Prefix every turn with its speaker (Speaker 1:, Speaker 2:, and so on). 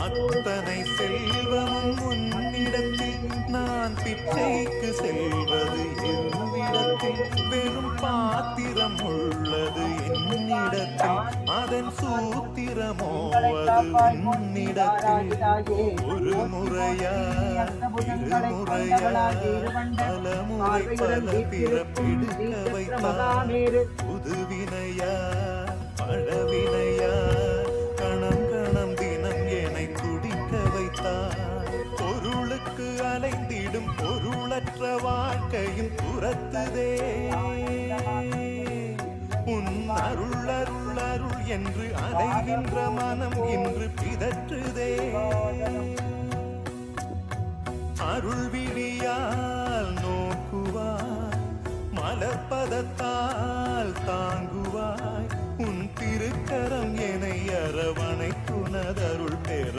Speaker 1: அத்தனை செல்வமும் உன்னிடத்தில். நான் பிச்சைக்கு செல்வது என்னிடத்தில். வெறும் பாத்திரம் உள்ளது என்னிடத்தில். அதன் சூத்திரமோ அது உன்னிடத்தில். ஒரு முறையா இருமுறையா பல முறை பல பிறப்பிடுக்க வைத்தான் புதுவினையா அலைந்திடும் பொருளற்ற வாழ்க்கையும் துரத்துதே. உன் அருள் அருள் அருள் என்று அலைகின்ற மனம் இன்று பிதற்றுதே. அருள் விழியால் நோக்குவாய் மலர்பதத்தால் தாங்குவாய் உன் திருக்கரம் என அரவணைத்துனதருள் பெற